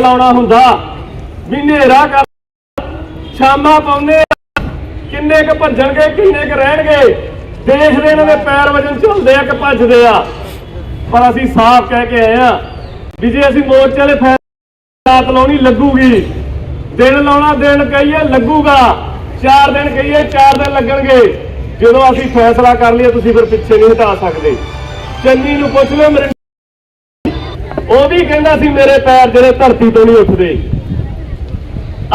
ਲਾਉਣਾ ਹੁੰਦਾ। ਵੀ ਹਨੇਰਾ ਕਰ। ਸ਼ਾਮਾਂ ਪਾਉਂਦੇ ਕਿੰਨੇ ਕ ਭੱਜਣਗੇ, ਕਿੰਨੇ ਕ ਰਹਿਣਗੇ। ਦੇਖਦੇ ਇਹਨਾਂ ਦੇ ਪੈਰ ਵਜਨ ਝੁਲਦੇ ਆ ਕਿ ਭੱਜਦੇ ਆ। ਪਰ ਅਸੀਂ ਸਾਫ਼ ਕਹਿ ਕੇ ਆਏ ਆ ਵੀ ਜੇ ਅਸੀਂ ਮੋਰਚੇ ਵਾਲੇ ਫੈਸਲਾ ਰਾਤ ਲਾਉਣੀ ਲੱਗੂਗੀ, ਦਿਨ ਲਾਉਣਾ ਦਿਨ ਕਹੀਏ ਲੱਗੂਗਾ, ਚਾਰ ਦਿਨ ਕਹੀਏ ਚਾਰ ਦਿਨ ਲੱਗਣਗੇ। ਜਦੋਂ ਅਸੀਂ ਫੈਸਲਾ ਕਰ ਲਈਏ, ਤੁਸੀਂ ਫਿਰ ਪਿੱਛੇ ਨਹੀਂ ਹਟਾ ਸਕਦੇ। ਚੰਨੀ ਨੂੰ ਪੁੱਛ ਲਓ, ਮੇਰੇ ਉਹ ਵੀ ਕਹਿੰਦਾ ਸੀ ਮੇਰੇ ਪੈਰ ਜਿਹੜੇ ਧਰਤੀ ਤੋਂ ਨਹੀਂ ਉੱਠਦੇ।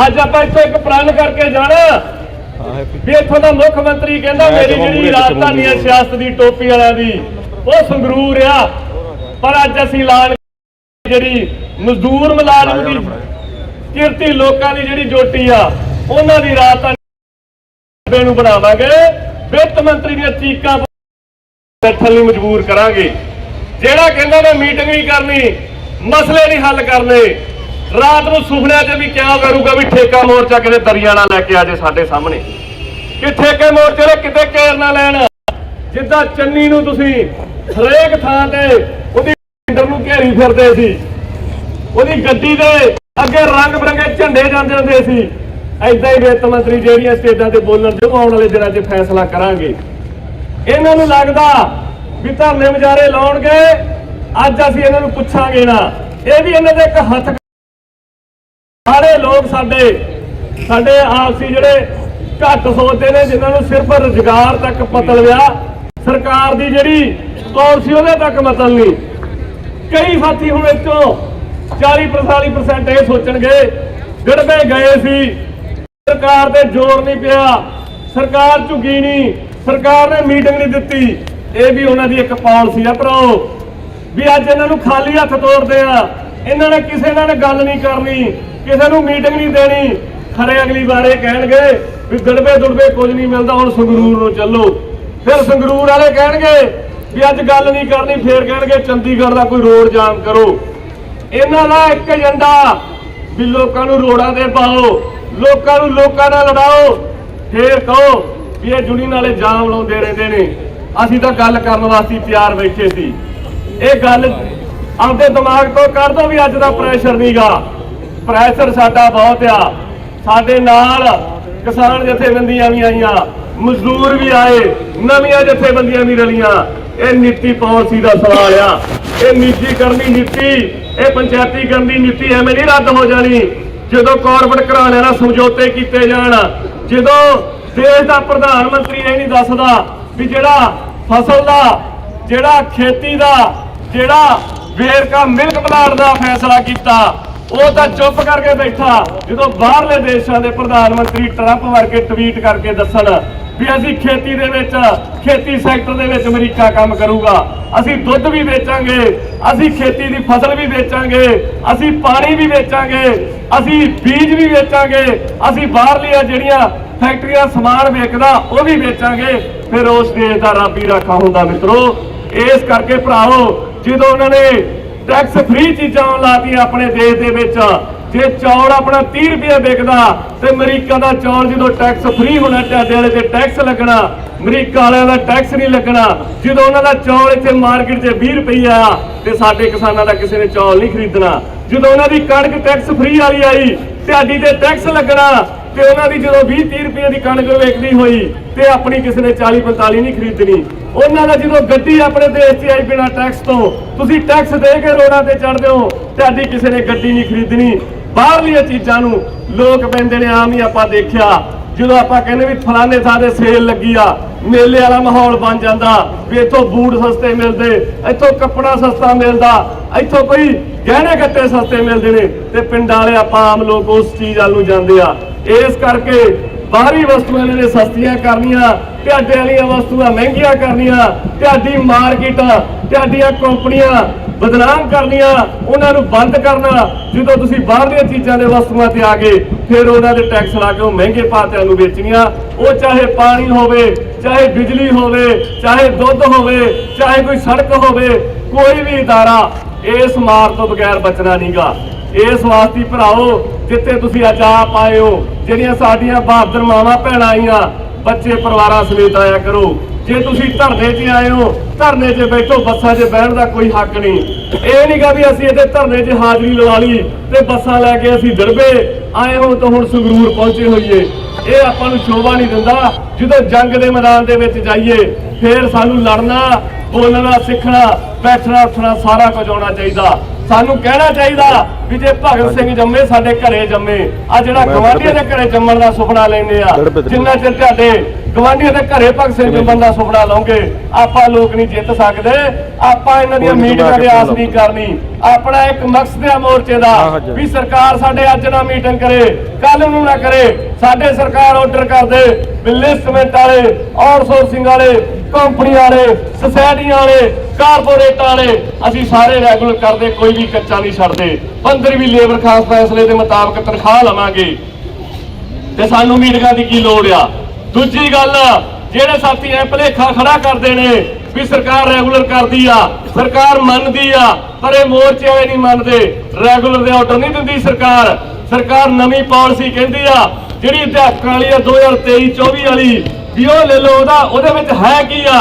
ਅੱਜ ਆਪਾਂ ਇੱਥੇ ਇੱਕ ਪ੍ਰਣ ਕਰਕੇ ਜਾਣਾ। ਵੀ ਇੱਥੋਂ ਦਾ ਮੁੱਖ ਮੰਤਰੀ ਕਹਿੰਦਾ ਮੇਰੀ ਜਿਹੜੀ ਰਾਜਧਾਨੀ ਹੈ ਸਿਆਸਤ ਦੀ ਟੋਪੀ ਵਾਲਿਆਂ ਦੀ ਉਹ ਸੰਗਰੂਰ ਆ। ਪਰ ਅੱਜ ਅਸੀਂ ਐਲਾਨ ਜਿਹੜੀ ਮਜ਼ਦੂਰ ਮੁਲਾਜ਼ਮ ਦੀ ਕਿਰਤੀ ਲੋਕਾਂ ਦੀ ਜਿਹੜੀ ਜੋਟੀ ਆ ਉਹਨਾਂ ਦੀ ਰਾਜਧਾਨੀ ਨੂੰ ਬਣਾਵਾਂਗੇ। ਵਿੱਤ ਮੰਤਰੀ ਦੀਆਂ ਚੀਕਾਂ ਬੈਠਣ ਲਈ ਮਜਬੂਰ ਕਰਾਂਗੇ। ਜਿਹੜਾ ਕਹਿੰਦਾ ਮੈਂ ਮੀਟਿੰਗ ਨਹੀਂ ਕਰਨੀ, ਮਸਲੇ ਨਹੀਂ ਹੱਲ ਕਰਨੇ, ਰਾਤ ਨੂੰ ਸੁਪਨਿਆਂ 'ਚ ਵੀ ਕਿਆ ਕਰੂਗਾ ਵੀ ਠੇਕਾ ਮੋਰਚਾ ਕਿਤੇ ਦਰਿਆਣਾ ਲੈ ਕੇ ਆ ਜੇ ਸਾਡੇ ਸਾਹਮਣੇ। ਕਿ ਠੇਕੇ ਮੋਰਚੇ ਦੇ ਕਿਤੇ ਕੇਰ ਨਾ ਲੈਣ। ਜਿੱਦਾਂ ਚੰਨੀ ਨੂੰ ਤੁਸੀਂ ਹਰੇਕ ਥਾਂ ਤੇ ਉਹਦੀ ਲੀਡਰ ਨੂੰ ਘੇਰੀ ਫਿਰਦੇ ਸੀ, ਉਹਦੀ ਗੱਡੀ ਦੇ ਅੱਗੇ ਰੰਗ ਬਰੰਗੇ ਝੰਡੇ ਜਾਂਦੇ ਹੁੰਦੇ ਸੀ। ਐਦਾਂ ਹੀ ਵਿੱਤ ਮੰਤਰੀ ਜਿਹੜੀਆਂ ਸਟੇਜਾਂ ਤੇ ਬੋਲਣ ਜਦੋਂ ਆਉਣ ਵਾਲੇ ਦਿਨਾਂ 'ਚ ਫੈਸਲਾ ਕਰਾਂਗੇ। ਇਹਨਾਂ ਨੂੰ ਲੱਗਦਾ ਵੀ ਧਰਨੇ ਵਿਚਾਰੇ ਲਾਉਣਗੇ, ਅੱਜ ਅਸੀਂ ਇਹਨਾਂ ਨੂੰ ਪੁੱਛਾਂਗੇ ਨਾ। ਇਹ ਵੀ ਇਹਨਾਂ ਦੇ ਇੱਕ ਹੱਥ ਸਾਰੇ ਲੋਕ ਸਾਡੇ ਸਾਡੇ ਆਪਸੀ ਜਿਹੜੇ ਘੱਟ ਸੋਚਦੇ ਨੇ, ਜਿਨ੍ਹਾਂ ਨੂੰ ਸਿਰਫ ਰੁਜ਼ਗਾਰ ਤੱਕ ਪਤਲ ਆ ਸਰਕਾਰ ਦੀ ਜਿਹੜੀ ਪਾਲਿਸੀ, ਉਹਦੇ ਤੱਕ ਮਤਲਬ ਨਹੀਂ। ਕਈ ਸਾਥੀ ਹੁਣ ਵਿੱਚੋਂ 40 40% ਇਹ ਸੋਚਣਗੇ ਜਿਹੜੇ ਗਏ ਸੀ। ਸਰਕਾਰ ਤੇ ਜ਼ੋਰ ਨਹੀਂ ਪਿਆ, ਸਰਕਾਰ ਝੁਕੀ ਨਹੀਂ, ਸਰਕਾਰ ਨੇ ਮੀਟਿੰਗ ਨਹੀਂ ਦਿੱਤੀ। ਇਹ ਵੀ ਉਹਨਾਂ ਦੀ ਇੱਕ ਪਾਲਿਸੀ ਆ ਭਰਾਓ ਵੀ ਅੱਜ ਇਹਨਾਂ ਨੂੰ ਖਾਲੀ ਹੱਥ ਤੋੜਦੇ ਆ। ਇਹਨਾਂ ਨੇ ਕਿਸੇ ਨਾਲ ਗੱਲ ਨਹੀਂ ਕਰਨੀ, ਕਿਸੇ ਨੂੰ ਮੀਟਿੰਗ ਨਹੀਂ ਦੇਣੀ। ਖਰੇ ਅਗਲੀ ਵਾਰ ਇਹ ਕਹਿਣਗੇ ਵੀ ਗੜਬੇ ਦੁੜਬੇ ਕੁਝ ਨਹੀਂ ਮਿਲਦਾ, ਹੁਣ ਸੰਗਰੂਰ ਨੂੰ ਚੱਲੋ। ਫਿਰ ਸੰਗਰੂਰ ਵਾਲੇ ਕਹਿਣਗੇ ਵੀ ਅੱਜ ਗੱਲ ਨਹੀਂ ਕਰਨੀ, ਫੇਰ ਕਹਿਣਗੇ ਚੰਡੀਗੜ੍ਹ ਦਾ ਕੋਈ ਰੋਡ ਜਾਮ ਕਰੋ। ਇਹਨਾਂ ਦਾ ਇੱਕ ਏਜੰਡਾ ਵੀ ਲੋਕਾਂ ਨੂੰ ਰੋਡਾਂ ਤੇ ਪਾਓ, ਲੋਕਾਂ ਨੂੰ ਲੋਕਾਂ ਨਾਲ ਲੜਾਓ। ਫੇਰ ਕਹੋ ਵੀ ਇਹ ਜੁਨੀ ਨਾਲੇ ਜਾਮ ਲਾਉਂਦੇ ਰਹਿੰਦੇ ਨੇ। ਅਸੀਂ ਤਾਂ ਗੱਲ ਕਰਨ ਵਾਸਤੇ ਤਿਆਰ ਬੈਠੇ ਸੀ। ਇਹ ਗੱਲ ਆਪਦੇ ਦਿਮਾਗ ਤੋਂ ਕੱਢ ਦੋ ਵੀ ਅੱਜ ਦਾ ਪ੍ਰੈਸ਼ਰ ਨਹੀਂਗਾ ਪ੍ਰੈਸ਼ਰ ਸਾਡਾ ਬਹੁਤ ਆ। ਸਾਡੇ ਨਾਲ ਕਿਸਾਨ ਜਥੇਬੰਦੀਆਂ ਵੀ ਆਈਆਂ, ਮਜ਼ਦੂਰ ਵੀ ਆਏ, ਨਵੀਆਂ ਜਥੇਬੰਦੀਆਂ ਵੀ ਰਲੀਆਂ। ਇਹ ਨੀਤੀ ਪਾਲਿਸੀ ਦਾ ਸਵਾਲ ਆ। ਇਹ ਨੀਤੀ ਨਿੱਜੀਕਰਨੀ ਨੀਤੀ, ਇਹ ਪੰਚਾਇਤੀਕਰਨ ਦੀ ਨੀਤੀ ਐਵੇਂ ਨਹੀਂ ਰੱਦ ਹੋ ਜਾਣੀ। ਜਦੋਂ ਕਾਰਪੋਰੇਟ ਘਰਾਣਿਆਂ ਨਾਲ ਸਮਝੌਤੇ ਕੀਤੇ ਜਾਣ, ਜਦੋਂ ਦੇਸ਼ ਦਾ ਪ੍ਰਧਾਨ ਮੰਤਰੀ ਇਹ ਨਹੀਂ ਦੱਸਦਾ ਵੀ ਜਿਹੜਾ ਫਸਲ ਦਾ, ਜਿਹੜਾ ਖੇਤੀ ਦਾ, ਜਿਹੜਾ ਵੇਰਕਾ ਮਿਲਕ ਪਲਾਟ ਦਾ ਫੈਸਲਾ ਕੀਤਾ, ਉਹ ਤਾਂ ਚੁੱਪ ਕਰਕੇ ਬੈਠਾ, ਜਦੋਂ ਬਾਹਰਲੇ ਦੇਸ਼ਾਂ ਦੇ ਪ੍ਰਧਾਨ ਮੰਤਰੀ ਟਰੰਪ ਵਰਗੇ ਟਵੀਟ ਕਰਕੇ ਦੱਸਣ ਵੀ ਅਸੀਂ ਖੇਤੀ ਦੇ ਵਿੱਚ, ਖੇਤੀ ਸੈਕਟਰ ਦੇ ਵਿੱਚ ਅਮਰੀਕਾ ਕੰਮ ਕਰੂਗਾ, ਅਸੀਂ ਦੁੱਧ ਵੀ ਵੇਚਾਂਗੇ, ਅਸੀਂ ਖੇਤੀ ਦੀ ਫਸਲ ਵੀ ਵੇਚਾਂਗੇ, ਅਸੀਂ ਪਾਣੀ ਵੀ ਵੇਚਾਂਗੇ, ਅਸੀਂ ਬੀਜ ਵੀ ਵੇਚਾਂਗੇ, ਅਸੀਂ ਬਾਹਰਲੀਆਂ ਜਿਹੜੀਆਂ ਫੈਕਟਰੀਆਂ ਸਮਾਨ ਵੇਚਦਾ, ਉਹ ਵੀ ਵੇਚਾਂਗੇ। ਫਿਰ ਉਸ ਦੇਸ਼ ਦਾ ਰੱਬ ਰਾਖਾ ਹੁੰਦਾ ਮਿੱਤਰੋ। ਇਸ ਕਰਕੇ ਭਰਾਵੋ, ਜਦੋਂ ਉਹਨਾਂ ਨੇ ਟੈਕਸ ਫ੍ਰੀ ਚੀਜ਼ਾਂ ਆਉਣ ਆਪਣੇ ਦੇਸ਼ ਦੇ ਵਿੱਚ, ਜੇ ਚੌਲ ਆਪਣਾ 30 ਰੁਪਏ ਵਿਕਦਾ, ਤੇ ਅਮਰੀਕਾ ਦਾ ਚੌਲ ਜਦੋਂ ਟੈਕਸ ਫ੍ਰੀ ਹੋਣਾ ਤੁਹਾਡੇ ਵਾਲੇ ਤੇ ਟੈਕਸ ਲੱਗਣਾ, ਅਮਰੀਕਾ ਵਾਲਿਆਂ ਦਾ ਟੈਕਸ ਨਹੀਂ ਲੱਗਣਾ, ਜਦੋਂ ਉਹਨਾਂ ਦਾ ਚੌਲ ਇੱਥੇ ਮਾਰਕੀਟ 'ਚ 20 ਰੁਪਏ ਆ, ਤੇ ਸਾਡੇ ਕਿਸਾਨਾਂ ਦਾ ਕਿਸੇ ਨੇ ਚੌਲ ਨਹੀਂ ਖਰੀਦਣਾ। ਜਦੋਂ ਉਹਨਾਂ ਦੀ ਕਣਕ ਟੈਕਸ ਫ੍ਰੀ ਵਾਲੀ ਆਈ ਤੁਹਾਡੀ ਤੇ ਟੈਕਸ ਲੱਗਣਾ ਤੇ ਉਹਨਾਂ ਦੀ ਜਦੋਂ 20 30 ਰੁਪਏ ਦੀ ਕਣਕ ਵੇਚਦੀ ਹੋਈ ਤੇ ਆਪਣੀ ਕਿਸੇ ਨੇ 40 45 ਨਹੀਂ ਖਰੀਦਣੀ, ਉਹਨਾਂ ਦਾ ਜਦੋਂ ਗੱਡੀ ਆਪਣੇ ਦੇਸ਼ 'ਚ ਆਈ ਬਿਨਾ ਟੈਕਸ ਤੋਂ, ਤੁਸੀਂ ਟੈਕਸ ਦੇ ਕੇ ਰੋਡਾਂ ਤੇ ਚੜਦੇ ਹੋ, ਤੁਹਾਡੀ ਕਿਸੇ ਨੇ ਗੱਡੀ ਨਹੀਂ ਖਰੀਦਣੀ। ਬਾਹਰਲੀਆਂ ਚੀਜ਼ਾਂ ਨੂੰ ਲੋਕ ਪੈਂਦੇ ਨੇ, ਆਮ ਹੀ ਆਪਾਂ ਦੇਖਿਆ। ਜਦੋਂ ਆਪਾਂ ਕਹਿੰਦੇ ਵੀ ਫਲਾਣੇ ਥਾਂ ਤੇ ਸੇਲ ਲੱਗੀ ਆ, ਮੇਲੇ ਵਾਲਾ ਮਾਹੌਲ ਬਣ ਜਾਂਦਾ। ਵੀ ਇੱਥੋਂ ਬੂਟ ਸਸਤੇ ਮਿਲਦੇ, ਇੱਥੋਂ ਕੱਪੜਾ ਸਸਤਾ ਮਿਲਦਾ, ਇੱਥੋਂ ਕੋਈ ਗਹਿਣੇ ਗੱਟੇ ਸਸਤੇ ਮਿਲਦੇ ਨੇ ਤੇ ਪਿੰਡ ਵਾਲੇ ਆਪਾਂ ਆਮ ਲੋਕ ਉਸ ਚੀਜ਼ ਵੱਲ ਨੂੰ ਜਾਂਦੇ ਆ। ਇਸ ਕਰਕੇ ਬਾਹਰੀ ਵਸਤੂਆਂ ਇਹਨਾਂ ਨੇ ਸਸਤੀਆਂ ਕਰਨੀਆਂ ਤੁਹਾਡੇ ਵਾਲੀਆਂ ਵਸਤੂਆਂ ਮਹਿੰਗੀਆਂ ਕਰਨੀਆਂ ਤੁਹਾਡੀ ਮਾਰਕੀਟਾਂ ਤੁਹਾਡੀਆਂ ਕੰਪਨੀਆਂ ਬਦਨਾਮ ਕਰਨੀਆਂ, ਉਹਨਾਂ ਨੂੰ ਬੰਦ ਕਰਨਾ, ਜਦੋਂ ਤੁਸੀਂ ਬਾਹਰਲੀਆਂ ਚੀਜ਼ਾਂ ਦੇ ਵਸਤੂਆਂ ਤੇ ਆ ਗਏ, ਫਿਰ ਉਹਨਾਂ ਦੇ ਟੈਕਸ ਲਾ ਕੇ ਉਹ ਮਹਿੰਗੇ ਭਾਅ ਤੇ ਨੂੰ ਵੇਚਣੀਆਂ। ਉਹ ਚਾਹੇ ਪਾਣੀ ਹੋਵੇ, ਚਾਹੇ ਬਿਜਲੀ ਹੋਵੇ, ਚਾਹੇ ਦੁੱਧ ਹੋਵੇ, ਚਾਹੇ ਕੋਈ ਸੜਕ ਹੋਵੇ, ਕੋਈ ਵੀ ਇਦਾਰਾ ਇਸ ਮਾਰ ਤੋਂ ਬਗੈਰ ਬਚਣਾ ਨਹੀਂਗਾ ਇਸ ਵਾਸਤੇ ਭਰਾਓ, ਜਿੱਥੇ ਤੁਸੀਂ ਅੱਜ ਆਪ ਆਏ ਹੋ, ਜਿਹੜੀਆਂ ਸਾਡੀਆਂ ਬਹਾਦਰ ਮਾਵਾਂ ਭੈਣਾਂ ਆਈਆਂ, ਬੱਚੇ ਪਰਿਵਾਰਾਂ ਸਮੇਤ ਆਇਆ ਕਰੋ। ਜੇ ਤੁਸੀਂ ਧਰਨੇ 'ਚ ਆਏ ਹੋ, ਧਰਨੇ 'ਚ ਬੈਠੋ, ਬੱਸਾਂ 'ਚ ਬਹਿਣ ਦਾ ਕੋਈ ਹੱਕ ਨਹੀਂ। ਇਹ ਨਹੀਂਗਾ ਵੀ ਅਸੀਂ ਇਹਦੇ ਧਰਨੇ 'ਚ ਹਾਜ਼ਰੀ ਲਵਾ ਲਈ ਤੇ ਬੱਸਾਂ ਲੈ ਕੇ ਅਸੀਂ ਦਰਬੇ। ਆਏ ਹੋ ਤਾਂ ਹੁਣ ਸੰਗਰੂਰ ਪਹੁੰਚੇ ਹੋਈਏ। ਇਹ ਆਪਾਂ ਨੂੰ ਸ਼ੋਭਾ ਨਹੀਂ ਦਿੰਦਾ, ਜਦੋਂ ਜੰਗ ਦੇ ਮੈਦਾਨ ਦੇ ਵਿੱਚ ਜਾਈਏ, ਫੇਰ ਸਾਨੂੰ ਲੜਨਾ, ਬੋਲਣਾ, ਸਿੱਖਣਾ ਬੈਠਣਾ ਉੱਠਣਾ ਸਾਰਾ ਕੁਝ ਆਉਣਾ ਚਾਹੀਦਾ। ਸਾਨੂੰ ਕਹਿਣਾ ਚਾਹੀਦਾ ਵੀ ਜੇ ਭਗਤ ਸਿੰਘ ਜੰਮੇ ਸਾਡੇ ਘਰੇ ਜੰਮੇ। ਆ ਜਿਹੜਾ ਗਵਾਂਢੀਆਂ ਦੇ ਘਰੇ ਜੰਮਣ ਦਾ ਸੁਪਨਾ ਲੈਂਦੇ ਆ ਜਿੰਨਾ ਚਿਰ ਤੁਹਾਡੇ ਗਵਾਂਢੀਆਂ ਦੇ ਘਰੇ ਭਗਤ ਸਿੰਘ ਜੰਮਣ ਦਾ ਸੁਪਨਾ ਲਾਉਂਗੇ ਆਪਾਂ ਲੋਕ ਨਹੀਂ ਜਿੱਤ ਸਕਦੇ ਆਪਾਂ ਇਹਨਾਂ ਦੀਆਂ ਮੀਟਿੰਗਾਂ ਦੇ ਆਸ ਨਹੀਂ ਕਰਨੀ। ਆਪਣਾ ਇੱਕ ਮਕਸਦ ਹੈ ਮੋਰਚੇ ਦਾ ਵੀ ਸਰਕਾਰ ਸਾਡੇ ਅੱਜ ਨਾ ਮੀਟਿੰਗ ਕਰੇ ਕੱਲ ਨੂੰ ਨਾ ਕਰੇ। ਸਾਡੇ ਸਰਕਾਰ ਆਰਡਰ ਕਰ ਦੇ ਵੀ ਲਿਸਟਮੈਂਟ ਵਾਲੇ ਆਊਟਸੋਰਸਿੰਗ ਵਾਲੇ ਕੰਪਨੀ ਵਾਲੇ ਸੁਸਾਇਟੀਆਂ ਵਾਲੇ ਕਾਰਪੋਰੇਟ ਵਾਲੇ, ਅਸੀਂ ਸਾਰੇ ਰੈਗੂਲਰ ਕਰਦੇ, ਕੋਈ ਵੀ ਕੱਚਾ ਨਹੀਂ ਛੱਡਦੇ। 15ਵੀਂ ਲੇਬਰ ਖਾਸ ਫੈਸਲੇ ਦੇ ਮੁਤਾਬਕ ਤਨਖਾਹ ਲਵਾਂਗੇ। ਤੇ ਸਾਨੂੰ ਮੀਟਿੰਗਾਂ ਦੀ ਕੀ ਲੋੜ ਆ? ਦੂਜੀ ਗੱਲ, ਜਿਹੜੇ ਸਾਥੀ ਐ ਭਲੇਖਾ ਖੜਾ ਕਰਦੇ ਨੇ ਵੀ ਸਰਕਾਰ ਰੈਗੂਲਰ ਕਰਦੀ ਆ, ਸਰਕਾਰ ਮੰਨਦੀ ਆ, ਪਰ ਇਹ ਮੋਰਚੇ ਵਾਲੇ ਨਹੀਂ ਮੰਨਦੇ। ਰੈਗੂਲਰ ਦੇ ਆਰਡਰ ਨਹੀਂ ਦਿੰਦੀ ਸਰਕਾਰ। ਸਰਕਾਰ ਨਵੀਂ ਪਾਲਿਸੀ ਕਹਿੰਦੀ ਆ, ਜਿਹੜੀ ਅਧਿਆਪਕਾਂ ਵਾਲੀ ਆ 2023 24 ਵਾਲੀ ਵੀ ਉਹ ਲੈ ਲਓ, ਉਹਦਾ ਉਹਦੇ ਵਿੱਚ ਹੈ ਕੀ ਆ?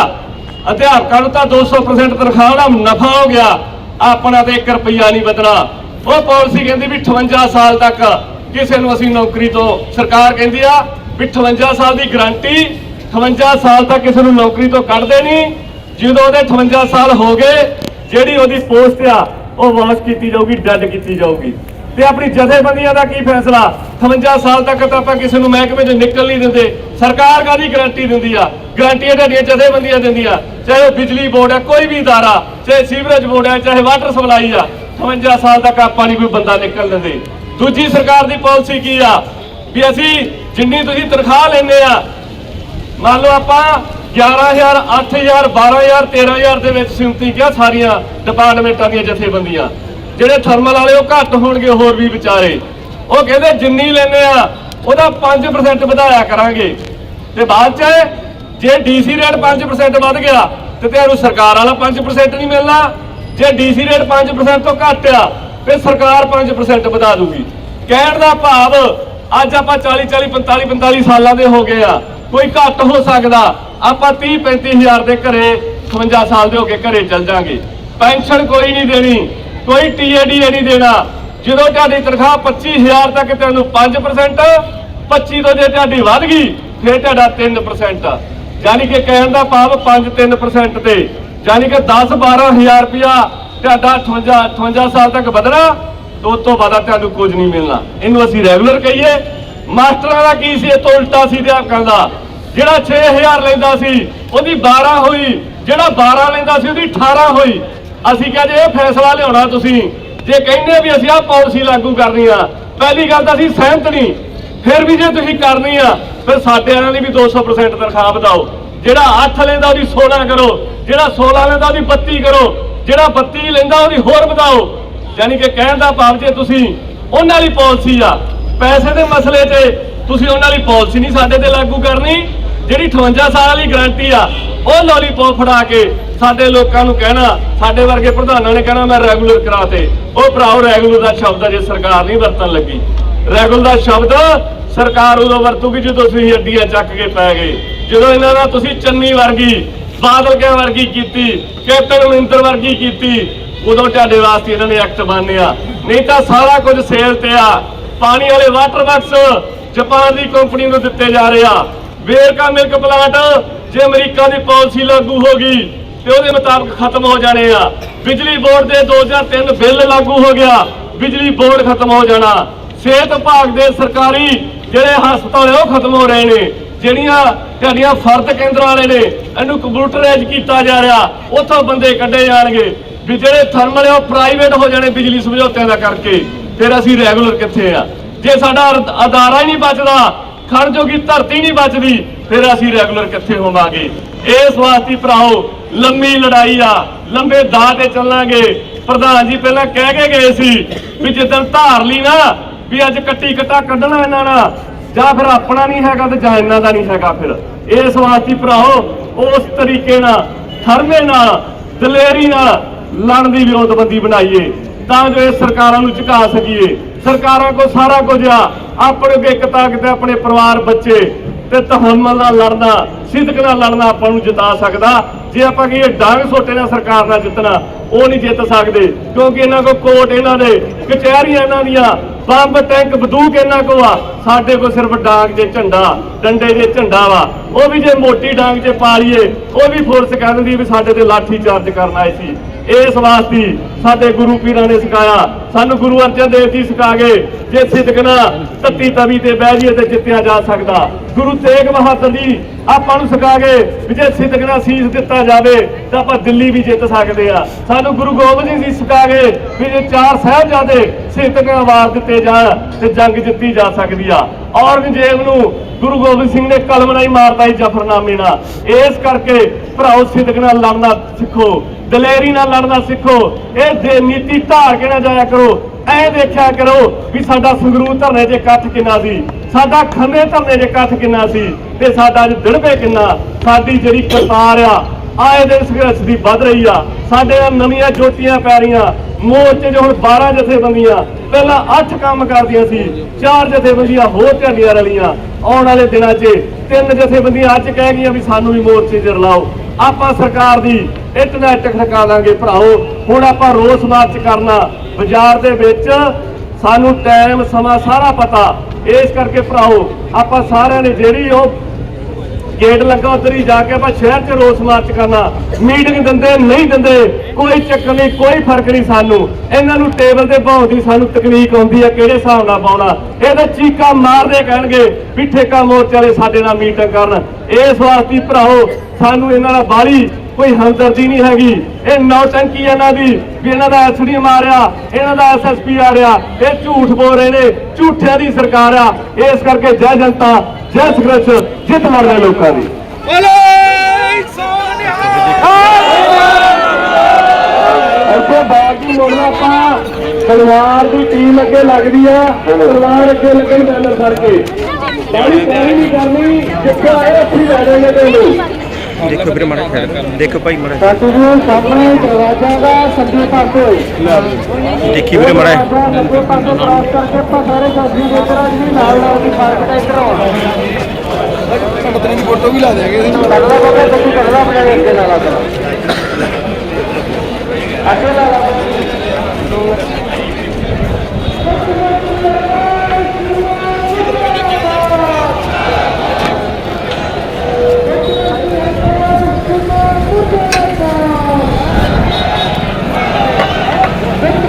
ਅਧਿਆਪਕਾਂ ਨੂੰ ਤਾਂ 200% ਤਨਖਾਹ ਦਾ ਨਫਾ ਹੋ ਗਿਆ। ਆਪਣਾ ਤੇ 1 ਰੁਪਿਆ ਨਹੀਂ ਬਦਲਾ ਉਹ ਪਾਲਿਸੀ ਕਹਿੰਦੀ ਵੀ 58 ਸਾਲ ਤੱਕ ਕਿਸੇ ਨੂੰ ਅਸੀਂ ਨੌਕਰੀ ਤੋਂ ਸਰਕਾਰ ਕਹਿੰਦੀ ਆ ਵੀ 58 ਸਾਲ ਦੀ ਗਾਰੰਟੀ 58 ਸਾਲ ਤੱਕ ਕਿਸੇ ਨੂੰ ਨੌਕਰੀ ਤੋਂ ਕੱਢਦੇ ਨਹੀਂ। ਜਦੋਂ ਉਹਦੇ 58 ਸਾਲ ਹੋ ਗਏ, ਜਿਹੜੀ ਉਹਦੀ ਪੋਸਟ ਆ, ਉਹ ਵਾਪਸ ਕੀਤੀ ਜਾਊਗੀ, ਡੱਡ ਕੀਤੀ ਜਾਊਗੀ। ਤੇ ਆਪਣੀ ਜਥੇਬੰਦੀਆਂ ਦਾ ਕੀ ਫੈਸਲਾ 58 ਸਾਲ ਤੱਕ ਤਾਂ ਆਪਾਂ ਕਿਸੇ ਨੂੰ ਮਹਿਕਮੇ 'ਚ ਨਿਕਲ ਨਹੀਂ ਦਿੰਦੇ ਸਰਕਾਰ ਕਾਦੀ ਗਾਰੰਟੀ ਦਿੰਦੀ ਆ ਗਾਰੰਟੀਆਂ ਤੁਹਾਡੀਆਂ ਜਥੇਬੰਦੀਆਂ ਦਿੰਦੀਆਂ ਚਾਹੇ ਉਹ ਬਿਜਲੀ ਬੋਰਡ ਹੈ ਕੋਈ ਵੀ ادارہ ਚਾਹੇ ਸੀਵਰੇਜ ਬੋਰਡ ਹੈ ਚਾਹੇ ਵਾਟਰ ਸਪਲਾਈ ਆ 58 ਸਾਲ ਤੱਕ ਆਪਾਂ ਨਹੀਂ ਕੋਈ ਬੰਦਾ ਨਿਕਲ ਦਿੰਦੇ ਦੂਜੀ ਸਰਕਾਰ ਦੀ ਪਾਲਿਸੀ ਕੀ ਆ ਵੀ ਅਸੀਂ ਜਿੰਨੀ ਤੁਸੀਂ ਤਨਖਾਹ ਲੈਂਦੇ ਆ ਮੰਨ ਲਓ ਆਪਾਂ 11000 8000 12000 13000 ਦੇ ਵਿੱਚ ਸਿੰਮਤੀ ਕਿਹਾ ਸਾਰੀਆਂ ਡਿਪਾਰਟਮੈਂਟਾਂ ਦੀਆਂ ਜਥੇਬੰਦੀਆਂ ਜਿਹੜੇ ਥਰਮਲ ਵਾਲੇ ਉਹ ਘੱਟ ਹੋਣਗੇ, ਹੋਰ ਵੀ ਵਿਚਾਰੇ। ਉਹ ਕਹਿੰਦੇ ਜਿੰਨੀ ਲੈਨੇ ਆ, ਉਹਦਾ 5% ਵਧਾਇਆ ਕਰਾਂਗੇ। ਤੇ ਬਾਅਦ ਚ ਜੇ ਡੀਸੀ ਰੇਟ 5% ਵੱਧ ਗਿਆ, ਤੇ ਤੁਹਾਨੂੰ ਸਰਕਾਰ ਵਾਲਾ 5% ਨਹੀਂ ਮਿਲਣਾ। ਜੇ ਡੀਸੀ ਰੇਟ 5% ਤੋਂ ਘੱਟ ਆ ਤੇ ਸਰਕਾਰ 5% ਵਧਾ ਦੂਗੀ। ਕਹਿਣ ਦਾ ਭਾਵ, ਅੱਜ ਆਪਾਂ 40 40 45 45 ਸਾਲਾਂ ਦੇ ਹੋ ਗਏ ਆ। ਕੋਈ ਘੱਟ ਹੋ ਸਕਦਾ। ਆਪਾਂ 30 35000 ਦੇ ਘਰੇ 55 ਸਾਲ ਦੇ ਹੋ ਕੇ ਘਰੇ ਚੱਲ ਜਾਾਂਗੇ। ਪੈਨਸ਼ਨ ਕੋਈ ਨਹੀਂ ਦੇਣੀ। ਕੋਈ ਟੀਏਡੀ ਨਹੀਂ ਦੇਣਾ। ਜਦੋਂ ਤੁਹਾਡੀ ਤਨਖਾਹ 25000 ਤੱਕ ਤੁਹਾਨੂੰ 5% 25 ਤੋਂ ਜੇ ਤੁਹਾਡੀ ਵੱਧ ਗਈ, ਫਿਰ ਤੁਹਾਡਾ 3% ਯਾਨੀ ਕਿ ਕਹਿਣ ਦਾ ਭਾਵ 5 3% ਤੇ। ਯਾਨੀ ਕਿ 10 12000 ਰੁਪਇਆ ਤੁਹਾਡਾ 58 58 ਸਾਲ ਤੱਕ ਵਧਣਾ ਤੇ ਤੋਂ ਬਾਅਦ ਤੁਹਾਨੂੰ ਕੁਝ ਨਹੀਂ ਮਿਲਣਾ। ਇਹਨੂੰ ਅਸੀਂ ਰੈਗੂਲਰ ਕਹੀਏ। ਮਾਸਟਰਾਂ ਦਾ ਕੀ ਸੀ? ਇਹ ਤੋਂ ਉਲਟਾ ਸੀ ਅਧਿਆਪਕਾਂ ਦਾ। ਜਿਹੜਾ 6000 ਲੈਂਦਾ ਸੀ, ਉਹਦੀ 12 ਹੋਈ। ਜਿਹੜਾ 12 ਲੈਂਦਾ ਸੀ, ਉਹਦੀ 18 ਹੋਈ। ਅਸੀਂ ਕਿਹਾ ਜੇ, ਇਹ ਫੈਸਲਾ ਲਿਆਉਣਾ ਤੁਸੀਂ। ਜੇ ਕਹਿੰਦੇ ਵੀ ਅਸੀਂ ਆਹ ਪਾਲਿਸੀ ਲਾਗੂ ਕਰਨੀ ਆ, ਪਹਿਲੀ ਗੱਲ ਤਾਂ ਅਸੀਂ ਸਹਿਮਤ ਨਹੀਂ। ਫਿਰ ਵੀ ਜੇ ਤੁਸੀਂ ਕਰਨੀ ਆ, ਫਿਰ ਸਾਡੇ ਵਾਲਿਆਂ ਦੀ ਵੀ 200% ਤਨਖਾਹ ਵਧਾਓ। ਜਿਹੜਾ 8 ਲੈਂਦਾ ਉਹਦੀ 16 ਕਰੋ, ਜਿਹੜਾ 16 ਲੈਂਦਾ ਉਹਦੀ 32 ਕਰੋ, ਜਿਹੜਾ 32 ਲੈਂਦਾ ਉਹਦੀ ਹੋਰ ਵਧਾਓ। ਯਾਨੀ ਕਿ ਕਹਿਣ ਦਾ ਭਾਵ ਜੇ ਤੁਸੀਂ ਉਹਨਾਂ ਵਾਲੀ ਪਾਲਿਸੀ ਆ, ਪੈਸੇ ਦੇ ਮਸਲੇ 'ਤੇ ਤੁਸੀਂ ਉਹਨਾਂ ਵਾਲੀ ਪਾਲਿਸੀ ਨਹੀਂ ਸਾਡੇ ਤੇ ਲਾਗੂ ਕਰਨੀ। ਜਿਹੜੀ 58 ਸਾਲ ਵਾਲੀ ਗਾਰੰਟੀ ਆ, ਉਹ ਲੋਲੀਪੌਪ ਫੜਾ ਕੇ ਸਾਡੇ ਲੋਕਾਂ ਨੂੰ ਕਹਿਣਾ, ਸਾਡੇ ਵਰਗੇ ਪ੍ਰਧਾਨਾਂ ਨੇ ਕਹਿਣਾ, ਮੈਂ ਰੈਗੂਲਰ ਕਰਾਤੇ। ਉਹ ਭਰਾਓ, ਰੈਗੂਲਰ ਦਾ ਸ਼ਬਦ ਆ ਜੇ ਸਰਕਾਰ ਨਹੀਂ ਵਰਤਣ ਲੱਗੀ। ਰੈਗੂਲਰ ਦਾ ਸ਼ਬਦ ਸਰਕਾਰ ਉਦੋਂ ਵਰਤੂਗੀ ਜਦੋਂ ਤੁਸੀਂ ਅੱਡੀਆਂ ਚੱਕ ਕੇ ਪੈ ਗਏ। ਜਦੋਂ ਇਹਨਾਂ ਦਾ ਤੁਸੀਂ ਚੰਨੀ ਵਰਗੀ ਬਾਦਲ ਕੇ ਵਰਗੀ ਕੀਤੀ, ਕੈਪਟਨ ਅਮਰਿੰਦਰ ਵਰਗੀ ਕੀਤੀ, ਉਦੋਂ ਤੁਹਾਡੇ ਵਾਸਤੇ ਇਹਨਾਂ ਨੇ ਐਕਟ ਬਣਿਆ। ਨਹੀਂ ਤਾਂ ਸਾਰਾ ਕੁਝ ਸੇਲ ਤੇ ਆ। ਪਾਣੀ ਵਾਲੇ ਵਾਟਰ ਵਰਕਸ ਜਾਪਾਨ ਦੀ ਕੰਪਨੀ ਨੂੰ ਦਿੱਤੇ ਜਾ ਰਹੇ ਆ। ਵੇਰਕਾ ਮਿਲਕ ਪਲਾਂਟ ਜੇ ਅਮਰੀਕਾ ਦੀ ਪਾਲਿਸੀ ਲਾਗੂ ਹੋ ਗਈ ਤੇ ਉਹਦੇ ਮੁਤਾਬਕ ਖਤਮ ਹੋ ਜਾਣੇ ਆ। ਬਿਜਲੀ ਬੋਰਡ ਦੇ 2003 ਬਿੱਲ ਲਾਗੂ ਹੋ ਗਿਆ। ਬਿਜਲੀ ਬੋਰਡ ਖਤਮ ਹੋ ਜਾਣਾ। ਸਿਹਤ ਵਿਭਾਗ ਦੇ ਸਰਕਾਰੀ ਜਿਹੜੇ ਹਸਪਤਾਲ ਉਹ ਖਤਮ ਹੋ ਰਹੇ ਨੇ। ਜਿਹੜੀਆਂ ਤੁਹਾਡੀਆਂ ਫਰਦ ਕੇਂਦਰਾਂ ਵਾਲੇ ਨੇ, ਇਹਨੂੰ ਕੰਪਿਊਟਰਾਈਜ਼ ਕੀਤਾ ਜਾ ਰਿਹਾ। ਉੱਥੋਂ ਬੰਦੇ ਕੱਢੇ ਜਾਣਗੇ। ਵੀ ਜਿਹੜੇ ਥਰਮਲ ਆ, ਉਹ ਪ੍ਰਾਈਵੇਟ ਹੋ ਜਾਣੇ ਬਿਜਲੀ ਸਮਝੌਤਿਆਂ ਦਾ ਕਰਕੇ। ਫਿਰ ਅਸੀਂ ਰੈਗੂਲਰ ਕਿੱਥੇ ਆ? ਜੇ ਸਾਡਾ ਅਦਾਰਾ ਹੀ ਨਹੀਂ ਬਚਦਾ ਖਣ ਜੋਗੀ ਧਰਤੀ ਨਹੀਂ ਬਚਦੀ, ਫਿਰ ਅਸੀਂ ਰੈਗੂਲਰ ਕਿੱਥੇ ਹੋਵਾਂਗੇ? ਇਸ ਵਾਸਤੇ ਭਰਾਓ ਲੰਮੀ ਲੜਾਈ ਆ, ਲੰਬੇ ਦਾਅ ਤੇ ਚੱਲਾਂਗੇ। ਪ੍ਰਧਾਨ ਜੀ ਪਹਿਲਾਂ ਕਹਿ ਕੇ ਗਏ ਸੀ ਵੀ ਜਿੱਦਣ ਧਾਰ ਲਈ ਨਾ, ਵੀ ਅੱਜ ਕੱਟੀ ਕੱਟਾ ਕੱਢਣਾ ਇਹਨਾਂ ਨਾਲ, ਜਾਂ ਫਿਰ ਆਪਣਾ ਨਹੀਂ ਹੈਗਾ ਤੇ ਜਾਂ ਇਹਨਾਂ ਦਾ ਨਹੀਂ ਹੈਗਾ ਫਿਰ। ਇਸ ਵਾਸਤੇ ਭਰਾਓ, ਉਸ ਤਰੀਕੇ ਨਾਲ ਥਰਮੇ ਨਾਲ, ਦਲੇਰੀ ਨਾਲ ਲੜਨ ਦੀ ਵਿਰੋਧਬੰਦੀ ਬਣਾਈਏ, ਤਾਂ ਜੋ ਇਹ ਸਰਕਾਰਾਂ ਨੂੰ ਝੁਕਾ ਸਕੀਏ। ਸਰਕਾਰਾਂ ਕੋ ਸਾਰਾ ਕੁਝ ਆ, ਆਪਣੇ ਅੱਗੇ ਇੱਕ ਤਾਕਤ ਹੈ, ਆਪਣੇ ਪਰਿਵਾਰ, ਬੱਚੇ। ਤੇ ਤਹਮਲ ਨਾਲ ਲੜਨਾ ਸਿੱਧਕ ਨਾਲ ਲੜਨਾ ਆਪਾਂ ਨੂੰ ਜਿਤਾ ਸਕਦਾ। ਜੇ ਆਪਾਂ ਕਹੀਏ ਡਾਂਗ ਸੋਟੇ ਨਾਲ ਸਰਕਾਰ ਨਾਲ ਜਿੱਤਣਾ, ਉਹ ਨਹੀਂ ਜਿੱਤ ਸਕਦੇ, ਕਿਉਂਕਿ ਇਹਨਾਂ ਕੋ ਕੋਰਟ ਇਹਨਾਂ ਦੇ, ਕਚਹਿਰੀਆਂ ਇਹਨਾਂ ਦੀਆਂ, ਬੰਬ, ਟੈਂਕ, ਬਦੂਕ ਇਹਨਾਂ ਕੋ ਆ। ਸਾਡੇ ਕੋ ਸਿਰਫ ਡਾਂਗ ਜੇ ਝੰਡਾ, ਡੰਡੇ ਜੇ ਝੰਡਾ ਵਾ। ਉਹ ਵੀ ਜੇ ਮੋਟੀ ਡਾਂਗ ਚ ਪਾ ਲਈਏ, ਉਹ ਵੀ ਫੋਰਸ ਕਹਿ ਦਿੰਦੀ ਵੀ ਸਾਡੇ ਤੇ ਲਾਠੀ ਚਾਰਜ ਕਰਨ ਆਏ ਸੀ। ਇਸ ਵਾਸਤੇ ਸਾਡੇ ਗੁਰੂ ਪੀਰਾਂ ਨੇ ਸਿਖਾਇਆ। ਸਾਨੂੰ ਗੁਰੂ ਅਰਜਨ ਦੇਵ ਜੀ ਸਿਖਾ ਗਏ ਜੇ ਸਿੱਧਕਣਾ ਤੱਤੀ ਤਵੀ ਤੇ ਬਹਿ ਜਾਈਏ ਤੇ ਜਿੱਤਿਆ ਜਾ ਸਕਦਾ। ਗੁਰੂ ਤੇਗ ਬਹਾਦਰ ਜੀ ਆਪਾਂ ਨੂੰ ਸਿਖਾ ਗਏ ਵੀ ਜੇ ਸਿੱਧਕਣਾ ਸੀਸ ਦਿੱਤਾ ਜਾਵੇ ਤਾਂ ਆਪਾਂ ਦਿੱਲੀ ਵੀ ਜਿੱਤ ਸਕਦੇ ਆ। ਸਾਨੂੰ ਗੁਰੂ ਗੋਬਿੰਦ ਸਿੰਘ ਜੀ ਸਿਖਾ ਗਏ ਵੀ ਜੇ ਚਾਰ ਸਾਹਿਬਜ਼ਾਦੇ ਸਿੱਧਕਣਾ ਵਾਰ ਦਿੱਤੇ ਜਾਣ ਤੇ ਜੰਗ ਜਿੱਤੀ ਜਾ ਸਕਦੀ ਆ। ਔਰੰਗਜ਼ੇਬ ਨੂੰ ਗੁਰੂ ਗੋਬਿੰਦ ਸਿੰਘ ਨੇ ਕਲਮ ਨਾਲ ਹੀ ਮਾਰਤਾ ਸੀ ਜਫਰਨਾਮੇ ਨਾਲ। ਇਸ ਕਰਕੇ ਭਰਾਓ ਸਿੱਧਕ ਲੜਨਾ ਸਿੱਖੋ। ਦਲੇਰੀ ਨਾਲ ਲੜਨਾ ਸਿੱਖੋ। ਇਹ ਦੇ ਨੀਤੀ ਧਾਰ ਕੇ ਨਾ ਜਾਇਆ ਕਰੋ, ਐ ਦੇਖਿਆ ਕਰੋ ਵੀ ਸਾਡਾ ਸੰਗਰੂਰ ਧਰਨੇ 'ਚ ਇਕੱਠ ਕਿੰਨਾ ਸੀ, ਸਾਡਾ ਖੰਨੇ ਧਰਨੇ 'ਚ ਇਕੱਠ ਕਿੰਨਾ ਸੀ ਤੇ ਸਾਡਾ ਅੱਜ ਦਿੜਬੇ ਕਿੰਨਾ। ਸਾਡੀ ਜਿਹੜੀ ਕਰਤਾਰ ਆ, ਆਏ ਦਿਨ ਸੰਘਰਸ਼ ਦੀ ਵੱਧ ਰਹੀ ਆ। ਸਾਡੇ ਨਾਲ ਨਵੀਆਂ ਜੋਟੀਆਂ ਪੈ ਰਹੀਆਂ, ਮੋਰਚੇ 'ਚ ਹੁਣ 12 ਜਥੇਬੰਦੀਆਂ, ਪਹਿਲਾਂ 8 ਕੰਮ ਕਰਦੀਆਂ ਸੀ, ਚਾਰ ਜਥੇਬੰਦੀਆਂ ਹੋਰ ਝੰਡੀਆਂ ਰਲੀਆਂ। ਆਉਣ ਵਾਲੇ ਦਿਨਾਂ 'ਚ ਤਿੰਨ ਜਥੇਬੰਦੀਆਂ ਅੱਜ ਕਹਿ ਗਈਆਂ ਵੀ ਸਾਨੂੰ ਵੀ ਮੋਰਚੇ 'ਚ ਰਲਾਓ। ਆਪਾਂ ਸਰਕਾਰ ਦੀ ਇੱਟ ਨਾਲ ਇੱਟ ਖੜਕਾ ਲਾਂਗੇ ਭਰਾਓ। ਹੁਣ ਆਪਾਂ ਰੋਸ ਮਾਰਚ ਕਰਨਾ। ਬਾਜ਼ਾਰ ਦੇ ਵਿੱਚ ਸਾਨੂੰ ਟਾਈਮ ਸਮਾਂ ਸਾਰਾ ਪਤਾ। ਇਸ ਕਰਕੇ ਭਰਾਓ, ਆਪਾਂ ਸਾਰਿਆਂ ਨੇ ਜਿਹੜੀ ਉਹ ਗੇਟ ਲੱਗਾ ਉਧਰ ਹੀ ਜਾ ਕੇ ਆਪਾਂ ਸ਼ਹਿਰ 'ਚ ਰੋਸ ਮਾਰਚ ਕਰਨਾ। ਮੀਟਿੰਗ ਦਿੰਦੇ, ਨਹੀਂ ਦਿੰਦੇ, ਕੋਈ ਚੱਕਰ ਨਹੀਂ, ਕੋਈ ਫ਼ਰਕ ਨਹੀਂ ਸਾਨੂੰ। ਇਹਨਾਂ ਨੂੰ ਟੇਬਲ ਤੇ ਭਾਉਣ ਦੀ ਸਾਨੂੰ ਤਕਨੀਕ ਆਉਂਦੀ ਹੈ ਕਿਹੜੇ ਹਿਸਾਬ ਨਾਲ ਪਾਉਣਾ। ਇਹ ਤਾਂ ਚੀਕਾ ਮਾਰਦੇ ਕਹਿਣਗੇ ਵੀ ਠੇਕਾ ਮੋਰਚੇ ਵਾਲੇ ਸਾਡੇ ਨਾਲ ਮੀਟਿੰਗ ਕਰਨ। ਇਸ ਵਾਸਤੇ ਭਰਾਓ, ਸਾਨੂੰ ਇਹਨਾਂ ਨਾਲ ਬਾਹਲੀ ਕੋਈ ਹਮਦਰਦੀ ਨਹੀਂ ਹੈਗੀ। ਇਹ ਨੌਟੰਕੀ ਇਹਨਾਂ ਦੀ ਵੀ ਇਹਨਾਂ ਦਾ ਐਸਡੀ ਮਾਰਿਆ ਇਹਨਾਂ ਦਾ ਐਸਐਸਪੀ ਆ ਰਿਹਾ। ਇਹ ਝੂਠ ਬੋਲ ਰਹੇ ਨੇ ਝੂਠਿਆਂ ਦੀ ਸਰਕਾਰ ਆ। ਇਸ ਕਰਕੇ ਜੈ ਜਨਤਾ ਜੈ ਸੰਘਰਸ਼ ਜਿੱਤ ਲੜਦੇ ਲੋਕਾਂ ਦੀ। ਅੱਗੇ ਬਾਗੀ ਮੋੜਨਾ ਆਪਾਂ। ਤਲਵਾਰ ਦੀ ਟੀਮ ਅੱਗੇ ਲੱਗਦੀ ਆ। ਤਲਵਾਰ ਅੱਗੇ ਲੱਗਣ ਬੈਨਰ ਫੜ ਕੇ ਕੋਈ ਨਹੀਂ ਕਰਨੀ ਜਿੱਥੇ ਆਏ ਉੱਥੇ ਹੀ ਲੈ ਜਾਣਗੇ ਤੈਨੂੰ ਦੇਖੋ ਵੀਰੇ ਮਾੜਾ ਖਿਆਲ ਦੇਖੋ ਭਾਈ ਮਾੜਾ ਸਾਡੀ ਜੀ ਸਾਹਮਣੇ ਦਰਵਾਜ਼ਾ ਦਾ ਸੱਜੇ ਪਾਸੇ। ਦੇਖੀ ਵੀਰੇ ਮਾੜਾ ਸੱਜੇ ਪਾਸੇ ਕ੍ਰਾਸ ਕਰਕੇ ਆਪਾਂ ਸਾਰੇ ਸਾਥੀ ਦੇ ਤਰ੍ਹਾਂ ਜੀ ਨਾਲ ਨਾਲ ਦੀ ਪਾਰਕ ਦਾ ਇੱਧਰ ਆਉਣਾ। ਪਤਨੀ ਦੀ ਫੋਟੋ ਵੀ ਲਾ ਦੇਗੇ ਕਰਦਾ ਕੋਈ ਤੁਸੀਂ ਕਰਦਾ ਆਪਣੇ ਅੱਗੇ ਨਾਲ ਆ ਅੱਗੇ ਲਾ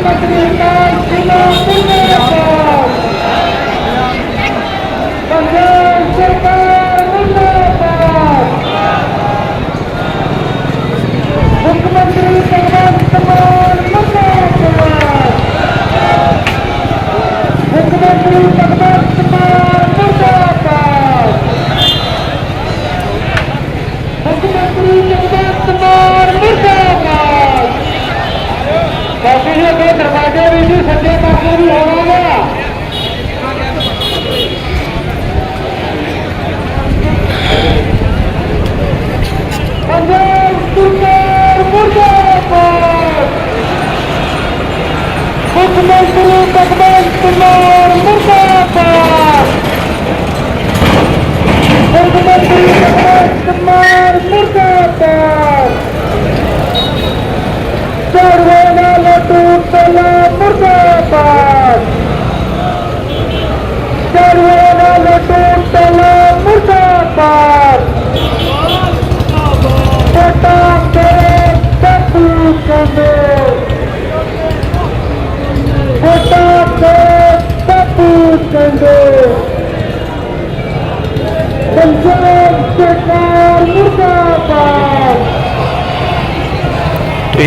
ਲਾ ਮੁੱਖਮੰਤਰੀ ਭਗਵੰਤ ਮਾਨ ਮੁਰਦਾਬਾਦ ਮੁੱਖਮੰਤਰੀ ਭਗਵੰਤ ਮਾਨ ਮੁਰਦਾਬਾਦ ਮੁੱਖਮੰਤਰੀ ਭਗਵੰਤ ਮਾਨ ਮੁਰਦਾਬਾਦ ਕਾਫੀ ਹੈ ਕਿ ਦਰਵਾਜ਼ੇ ਵੀ ਜੀ ਸੱਜੇ ਪਾਸੇ ਵੀ ਹੋਣਾਗਾ ਪੰਜਾਬ ਸਰਕਾਰ ਮੁਰਦਾਬਾਦ ਮੁੱਖ ਮੰਤਰੀ ਭਗਵੰਤ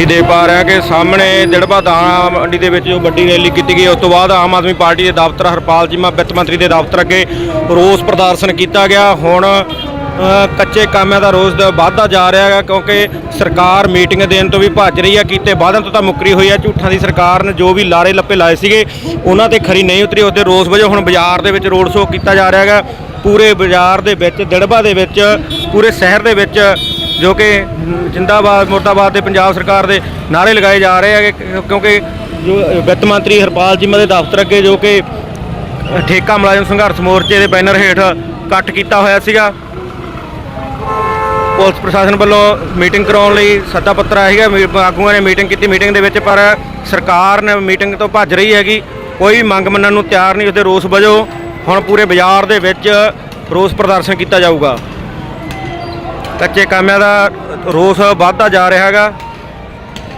ਦੇ ਪਾ ਰਹੇ ਹੋ ਕਿ ਸਾਹਮਣੇ ਦਿੜਬਾ ਦਾਣਾ ਮੰਡੀ ਦੇ ਵਿੱਚ ਜੋ ਵੱਡੀ ਰੈਲੀ ਕੀਤੀ ਗਈ, ਉਸ ਤੋਂ ਬਾਅਦ ਆਮ ਆਦਮੀ ਪਾਰਟੀ ਦੇ ਦਫ਼ਤਰ ਹਰਪਾਲ ਚੀਮਾ ਵਿੱਤ ਮੰਤਰੀ ਦੇ ਦਫ਼ਤਰ ਅੱਗੇ ਰੋਸ ਪ੍ਰਦਰਸ਼ਨ ਕੀਤਾ ਗਿਆ। ਹੁਣ ਕੱਚੇ ਕਾਮਿਆਂ ਦਾ ਰੋਸ ਦਾ ਵਾਧਾ ਜਾ ਰਿਹਾ ਹੈ ਕਿਉਂਕਿ ਸਰਕਾਰ ਮੀਟਿੰਗ ਦੇਣ ਤੋਂ ਵੀ ਭੱਜ ਰਹੀ ਹੈ, ਕੀਤੇ ਵਾਅਦਿਆਂ ਤੋਂ ਤਾਂ ਮੁੱਕਰੀ ਹੋਈ ਹੈ। ਝੂਠਾਂ ਦੀ ਸਰਕਾਰ ਨੇ ਜੋ ਵੀ ਲਾਰੇ ਲੱਪੇ ਲਾਏ ਸੀਗੇ, ਉਹਨਾਂ ਤੇ ਖਰੀ ਨਹੀਂ ਉਤਰੀ। ਉਹਦੇ ਰੋਸ ਵਜੋਂ ਹੁਣ ਬਾਜ਼ਾਰ ਦੇ ਵਿੱਚ ਰੋਡ ਸ਼ੋਅ ਕੀਤਾ ਜਾ ਰਿਹਾ ਹੈਗਾ। ਪੂਰੇ ਬਾਜ਼ਾਰ ਦੇ ਵਿੱਚ ਦਿੜਬਾ ਦੇ ਵਿੱਚ, ਪੂਰੇ ਸ਼ਹਿਰ ਦੇ ਵਿੱਚ ਜੋ ਕਿ ਜਿੰਦਾਬਾਦ, ਮੁਰਦਾਬਾਦ ਦੇ ਪੰਜਾਬ ਸਰਕਾਰ ਦੇ ਨਾਰੇ ਲਗਾਏ ਜਾ ਰਹੇ ਹੈਗੇ, ਕਿਉਂਕਿ ਜੋ ਵਿੱਤ ਮੰਤਰੀ ਹਰਪਾਲ ਚੀਮਾ ਦੇ ਦਫ਼ਤਰ ਅੱਗੇ ਜੋ ਕਿ ਠੇਕਾ ਮੁਲਾਜ਼ਮ ਸੰਘਰਸ਼ ਮੋਰਚੇ ਦੇ ਬੈਨਰ ਹੇਠ ਇਕੱਠ ਕੀਤਾ ਹੋਇਆ ਸੀਗਾ। ਪੁਲਿਸ ਪ੍ਰਸ਼ਾਸਨ ਵੱਲੋਂ ਮੀਟਿੰਗ ਕਰਾਉਣ ਲਈ ਸੱਦਾ ਪੱਤਰ ਆਇਆ ਸੀਗਾ, ਮੀ- ਆਗੂਆਂ ਨੇ ਮੀਟਿੰਗ ਕੀਤੀ ਮੀਟਿੰਗ ਦੇ ਵਿੱਚ, ਪਰ ਸਰਕਾਰ ਨੇ ਮੀਟਿੰਗ ਤੋਂ ਭੱਜ ਰਹੀ ਹੈਗੀ, ਕੋਈ ਵੀ ਮੰਗ ਮੰਨਣ ਨੂੰ ਤਿਆਰ ਨਹੀਂ, ਉਸਦੇ ਰੋਸ ਵਜੋਂ ਹੁਣ ਪੂਰੇ ਬਾਜ਼ਾਰ ਦੇ ਵਿੱਚ ਰੋਸ ਪ੍ਰਦਰਸ਼ਨ ਕੀਤਾ ਜਾਊਗਾ। ਕੱਚੇ ਕਾਮਿਆਂ ਦਾ ਰੋਸ ਵੱਧਦਾ ਜਾ ਰਿਹਾ ਹੈਗਾ।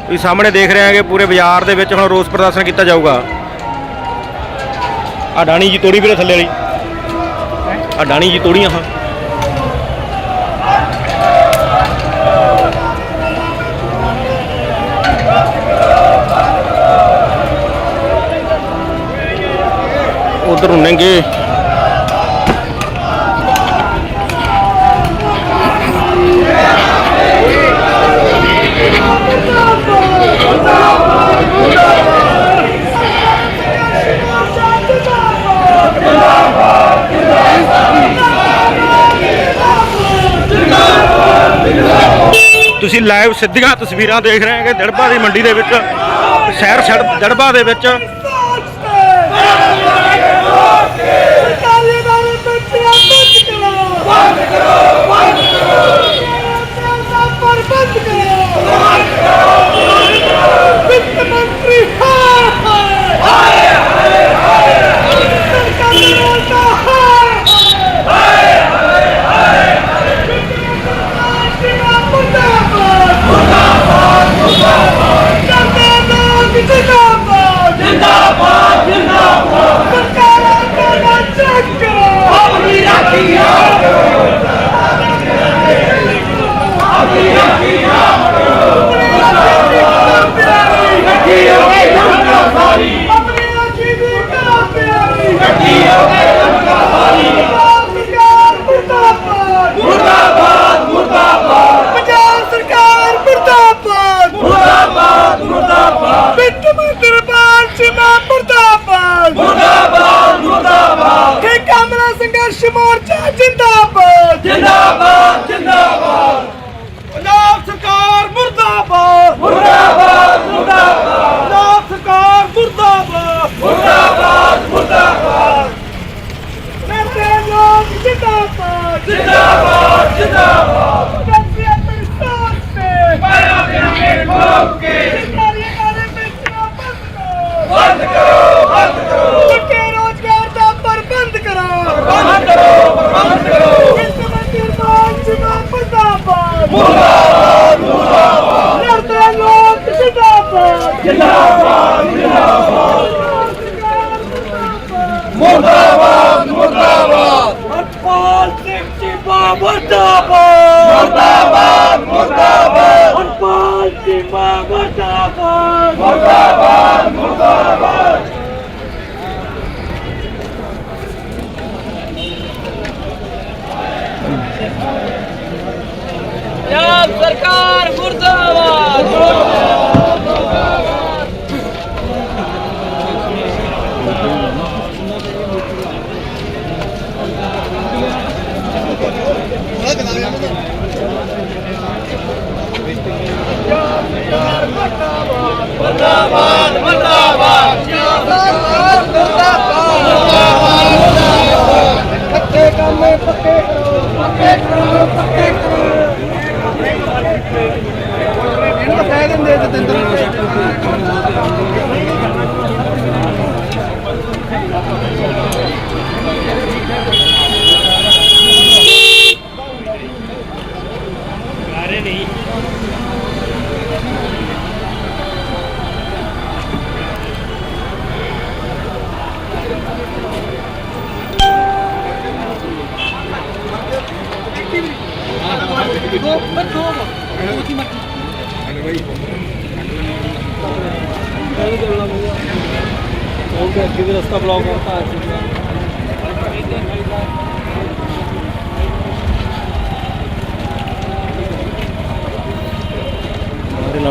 ਤੁਸੀਂ ਸਾਹਮਣੇ ਦੇਖ ਰਹੇ ਹੈਗੇ ਪੂਰੇ ਬਾਜ਼ਾਰ ਦੇ ਵਿੱਚ ਹੁਣ ਰੋਸ ਪ੍ਰਦਰਸ਼ਨ ਕੀਤਾ ਜਾਊਗਾ। ਆ ਡਾਣੀ ਜੀ ਤੋੜੀ ਵੀਰੇ ਥੱਲੇ ਵਾਲੀ। ਆ ਡਾਣੀ ਜੀ ਤੋੜੀਆਂ ਹਾਂ ਉਧਰ ਨੰਗੇ ਤੁਸੀਂ ਲਾਈਵ ਸਿੱਧੀਆਂ ਤਸਵੀਰਾਂ ਦੇਖ ਰਹੇ ਹੈਗੇ ਦੜਬਾ ਦੀ ਮੰਡੀ ਦੇ ਵਿੱਚ, ਸ਼ਹਿਰ ਛੜ ਦੜਬਾ ਦੇ ਵਿੱਚ। ਸਰਕਾਰੀ ਬਾਰੇ ਬੱਚਿਆਂ ਬੰਦ ਕਰੋ ਬੰਦ ਕਰੋ ਪਰ ਬੰਦ ਕਰੋ ਵਿੱਤ ਮੰਤਰੀ ਹਾਏ ਹਾਏ ਹਾਏ ਸਰਕਾਰੀ ਦਾ ਹਾਏ ਜਿੰਦਾਬਾਦ ਜਿੰਦਾਬਾਦ ਜਿੰਦਾਬਾਦ ਸਰਕਾਰਾਂ ਦਾ ਚੈੱਕ ਕਰੋ ਆਪਣੀ ਰਾਖੀ ਆਪਣੀ ਰਾਖੀ ਦੀ ਕਰੋ ਪਿਆਰੀ ਇਕੱਠੀ ਹੋ ਕੇ ਜਨਤਾ ਸਾਰੀ ਸਰਕਾਰ ਮੁਰਦਾਬਾਦ ਮੁਰਦਾਬਾਦ ਮੁਰਦਾਬਾਦ ਪੰਜਾਬ ਸਰਕਾਰ ਮੁਰਦਾਬਾਦ ਮੁਰਦਾਬਾਦ ਮੁਰਦਾਬਾਦ ਵਿੱਤ ਮੰਤਰੀ ਬਾਲ ਸਿਮਾ ਮੁਰਦਾਬਾਦ ਮੁਰਦਾਬਾਦ ਮੁਰਦਾਬਾਦ ਤੇ ਕਾਮਰਾ ਸੰਘਰਸ਼ ਮੋਰਚਾ ਜਿੰਦਾਬਾਦ ਜਿੰਦਾਬਾਦ ਜਿੰਦਾਬਾਦ ਪੰਜਾਬ ਸਰਕਾਰ ਮੁਰਦਾਬਾਦ ਮੁਰਦਾਬਾਦ ਪੰਜਾਬ ਸਰਕਾਰ ਮੁਰਦਾਬਾਦ ਮੁਰਦਾਬਾਦ। ਮੁਰਦਾਬਾਦ ਕਰਦੇ ਲੋਕ ਜਿੰਦਾਬਾਦ ਜਿੰਦਾਬਾਦ। ਜਿੰਦਾਬਾਦ ਕਰਦੇ ਆਪਣੇ ਸਾਥ ਤੇ ਪਾਇਆ ਦੇ ਠੋਕ ਕੇ।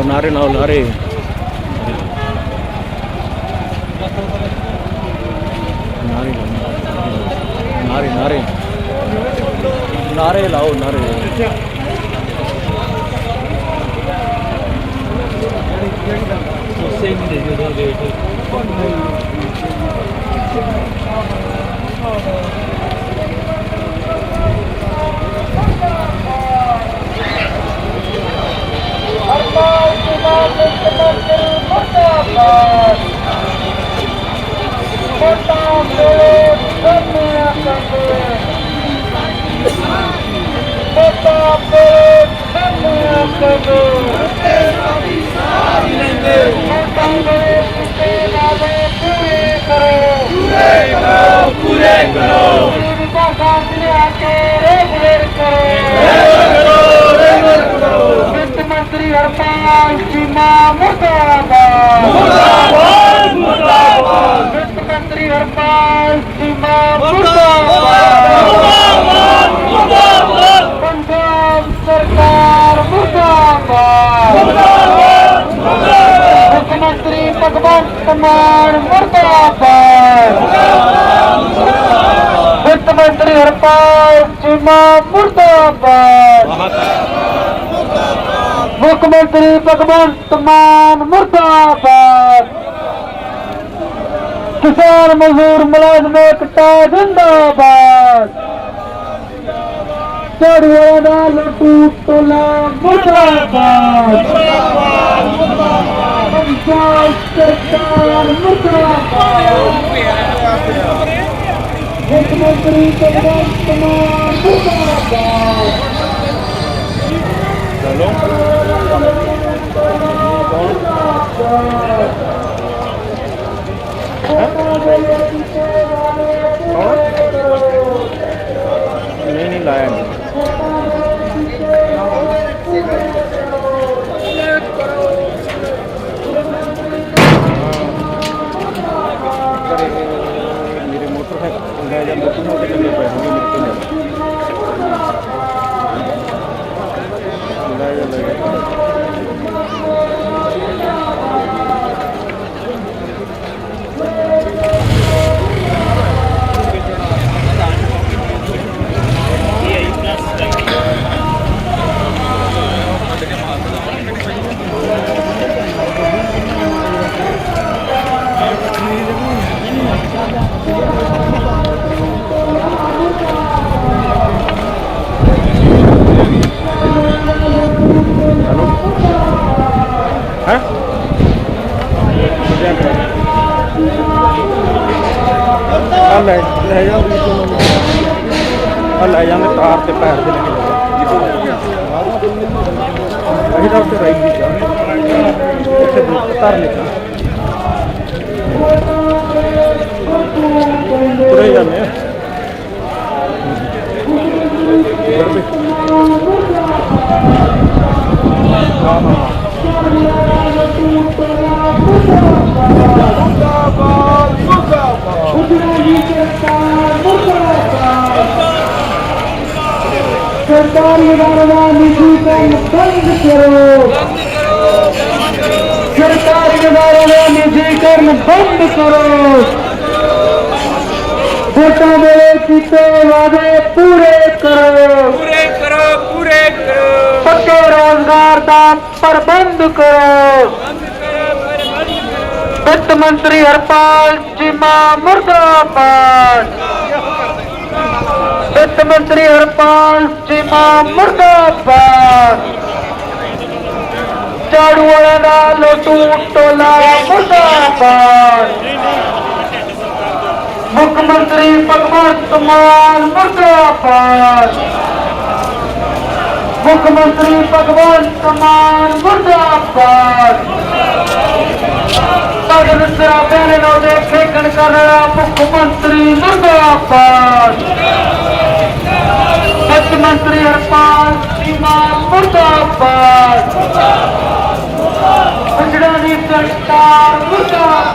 ਨਾਰੇ ਲਾਓ ਨਾਰੇ ਲਾਓ ਨਾਰੇ ਨਾਰੇ ਲਾਓ ਨਾਰੇ ਨਾਰੇ ਨਾਰੇ ਲਾਓ ਨਾਰੇ ਪੂਰੇ ਭਗਵੰਤ ਮਾਨ ਮੁਰਦਾਬਾਦ। ਵਿੱਤ ਮੰਤਰੀ ਹਰਪਾਲ ਚੀਮਾ ਮੁਰਦਾਬਾਦ। ਮੁੱਖ ਮੰਤਰੀ ਭਗਵੰਤ ਮਾਨ ਮੁਰਦਾਬਾਦ। ਕਿਸਾਨ ਮਜ਼ਦੂਰ ਮੁਲਾਜ਼ਮ ਇਕਤਾ ਜਿੰਦਾਬਾਦ। ਝਾੜੂਆਂ ਦਾ ਲੱਟੂ ਟੋਲਾ ਮੁਰਦਾਬਾਦ। ਪੰਜਾਬ ਸਰਕਾਰ ਮੁਰਦਾਬਾਦ ਮੁੱਖ ਮੰਤਰੀ ਭਗਵੰਤ ਮਾਨ ਮੁਰਦਾਬਾਦ ਨਹੀਂ ਨਹੀਂ ਲਾਇਆ ਨਹੀਂ ਮੇਰੇ ਮੋਟਰਸਾਈਕਲ ਲੈ ਬੰਦ ਕਰੋ। ਵੋਟਾਂ ਵੇਲੇ ਕੀਤੇ ਵਾਅਦੇ ਪੂਰੇ ਕਰੋ। ਪੂਰੇ ਕਰੋ ਪੂਰੇ ਕਰੋ। ਪੱਕੇ ਰੋਜ਼ਗਾਰ ਦਾ ਪ੍ਰਬੰਧ ਕਰੋ। ਵਿੱਤ ਮੰਤਰੀ ਹਰਪਾਲ ਚੀਮਾ ਮੁਰਦਾਬਾਦ। ਵਿੱਤ ਮੰਤਰੀ ਹਰਪਾਲ ਚੀਮਾ ਮੁਰਦਾਬਾਦ। ਝਾੜੂ ਵਾਲਾ ਦਾ ਲੋਟੂ ਟੋਲਾ ਮੁਰਦਾਬਾਦ। ਮੁੱਖ ਮੰਤਰੀ ਭਗਵੰਤ ਮਾਨ ਮੁਰਦਾਬਾਦ। ਮੁੱਖ ਮੰਤਰੀ ਭਗਵੰਤ ਮਾਨ ਮੁਰਦਾਬਾਦ। ਭਗਤ ਸਰਾਬਿਆਂ ਨੇ ਨੌਦੇ ਖੇਕਣ ਕਰ ਰਿਹਾ ਮੁੱਖ ਮੰਤਰੀ ਮੁਰਦਾਬਾਦ। ਮੁੱਖ ਮੰਤਰੀ ਹਰਪਾਲ ਚੀਮਾ ਮੁਰਦਾਬਾਦ। Ajda Nitya Star Mukhtar.